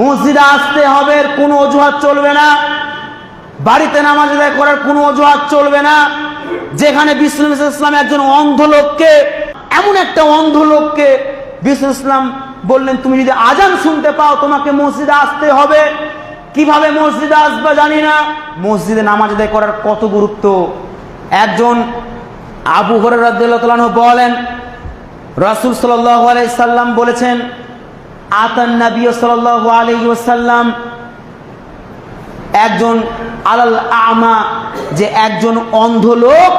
মসজিদে আসতে হবে কোনো অজুহাত চলবে না। বাড়িতে নামাজ আদায় করার কোনো অজুহাত চলবে না। যেখানে বিষ্ণু ইসলাম একজন অন্ধ লোককে এমন একটা অন্ধ লোককে বিষ্ণু ইসলাম বললেন, তুমি যদি আজান শুনতে পাও, তোমাকে মসজিদে আসতে হবে। কীভাবে মসজিদে আসবে জানি না। মসজিদে নামাজ আদায় করার কত গুরুত্ব? একজন আবু হরাহ বলেন, রসুল সাল্লাহ রাসুল সাল্লাম বলেছেন আতান নবী সাল্লাল্লাহু আলাইহি ওয়াসাল্লাম একজন আলাল আমা, যে একজন অন্ধ লোক,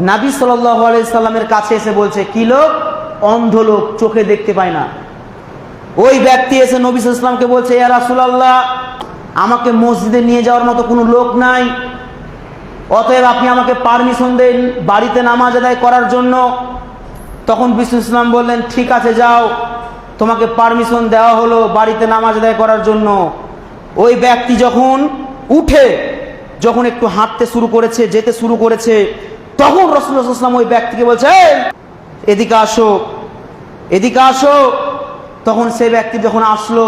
নাবী সাল্লাল্লাহু আলাইহি সাল্লামের কাছে এসে বলছে, কি লোক? অন্ধ লোক, চোখে দেখতে পায় না। ওই ব্যক্তি এসে নবী ইসলামকে বলছে, ইয়া রাসূলুল্লাহ, আমাকে মসজিদে নিয়ে যাওয়ার মতো কোনো লোক নাই। অতএব আপনি আমাকে পারমিশন দেন বাড়িতে নামাজ আদায় করার জন্য। তখন বিষ্ণু ইসলাম বললেন, ঠিক আছে, যাও। তোমাকে পারমিশন দেওয়া হলো বাড়িতে নামাজ আদায় করার জন্য। ওই ব্যক্তি যখন উঠে, যখন একটু হাঁটতে শুরু করেছে, যেতে শুরু করেছে, তখন রসুল্লাহাম ওই ব্যক্তিকে বলছে এদিকে আসো এদিকে আসো। তখন সেই ব্যক্তি যখন আসলো,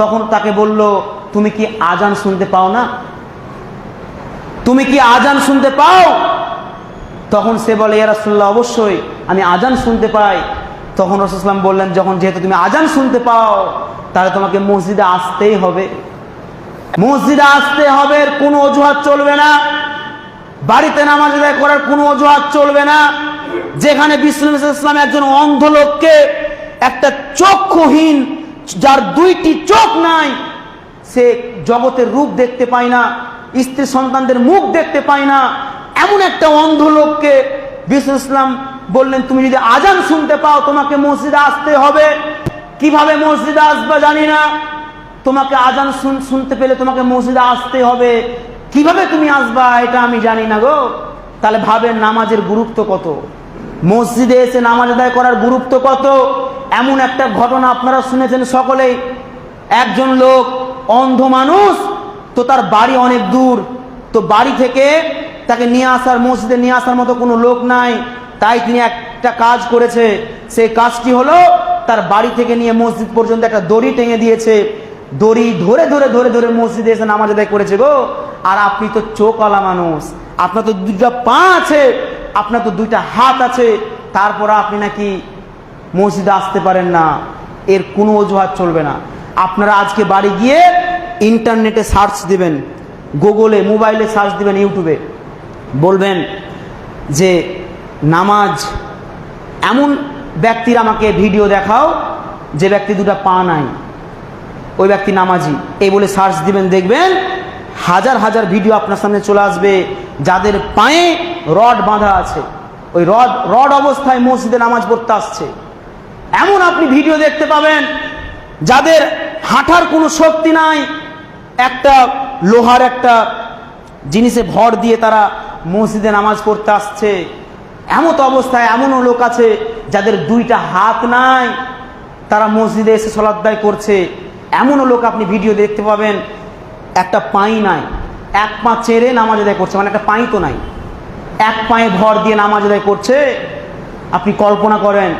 তখন তাকে বলল, তুমি কি আজান শুনতে পাও না? তুমি কি আজান শুনতে পাও? তখন সে বলে, ইয়া রাসূলুল্লাহ, অবশ্যই, আমি আজান শুনতে পাই। তখন রসুলাম বললেন, যখন যেহেতু তুমি আজান শুনতে পাও, তাহলে তোমাকে মসজিদে আসতেই হবে। মসজিদে আসতে হবে কোনো অজুহাত চলবে না। বাড়িতে নামাজ আদায় করার কোনো অজুহাত চলবে না। যেখানে বিষ্ণু ইসলাম একজন অন্ধ লোককে একটা চক্ষুহীন, যার দুইটি চোখ নাই, সে জগতের রূপ দেখতে পায় না, স্ত্রী সন্তানদের মুখ দেখতে পায় না। এমন একটা অন্ধ লোককে বিষ্ণু ইসলাম বললেন, তুমি যদি আজান শুনতে পাও, তোমাকে মসজিদে আসতে হবে। কীভাবে মসজিদে আসবে জানি না। তোমাকে আজান শুন- শুনতে পেলে তোমাকে মসজিদে আসতে হবে। কীভাবে তুমি আসবা, এটা আমি জানি না গো। তাহলে ভাবেন নামাজের গুরুত্ব কত? মসজিদে এসে নামাজ আদায় করার গুরুত্ব কত? এমন একটা ঘটনা আপনারা শুনেছেন সকলেই। একজন লোক, অন্ধ মানুষ, তো তার বাড়ি অনেক দূর। তো বাড়ি থেকে তাকে নিয়ে আসার, মসজিদে নিয়ে আসার মতো কোনো লোক নাই। তাই তিনি একটা কাজ করেছে। সেই কাজটি হলো তার বাড়ি থেকে নিয়ে মসজিদ পর্যন্ত একটা দড়ি টেঙে দিয়েছে। দড়ি ধরে ধরে ধরে ধরে মসজিদে এসে নামাজ আদায় করেছে গো। আর আপনি তো চোখওয়ালা মানুষ। আপনার তো দুইটা পা আছে। আপনার তো দুইটা হাত আছে। তারপর আপনি নাকি মসজিদে আসতে পারেন না। এর কোনো অজুহাত চলবে না। আপনারা আজকে বাড়ি গিয়ে ইন্টারনেটে সার্চ দিবেন, গুগলে, মোবাইলে সার্চ দিবেন, ইউটিউবে। বলবেন যে নামাজ। এমন ব্যক্তির আমাকে ভিডিও দেখাও যে ব্যক্তি দুটা পা নাই। ওই ব্যক্তি নামাজি। এই বলে সার্চ দিবেন, দেখবেন হাজার হাজার ভিডিও আপনার সামনে চলে আসবে। যাদের পায়ে রড বাঁধা আছে, ওই রড রড অবস্থায় মসজিদে নামাজ পড়তে আসছে। এমন আপনি ভিডিও দেখতে পাবেন, যাদের হাঁটার কোনো শক্তি নাই। একটা লোহার একটা জিনিসে ভর দিয়ে তারা মসজিদে নামাজ পড়তে আসছে। এমত অবস্থায় এমনও লোক আছে যাদের দুইটা হাত নাই। তারা মসজিদে এসে সলাদ্দায় করছে। এমনও লোক আপনি ভিডিও দেখতে পাবেন, একটা পাই নাই। এক পা চেড়ে নামাজ আদায় করছে মানে একটা পাই তো নাই। এক পায়ে ভর দিয়ে নামাজ আদায় করছে। আপনি কল্পনা করেন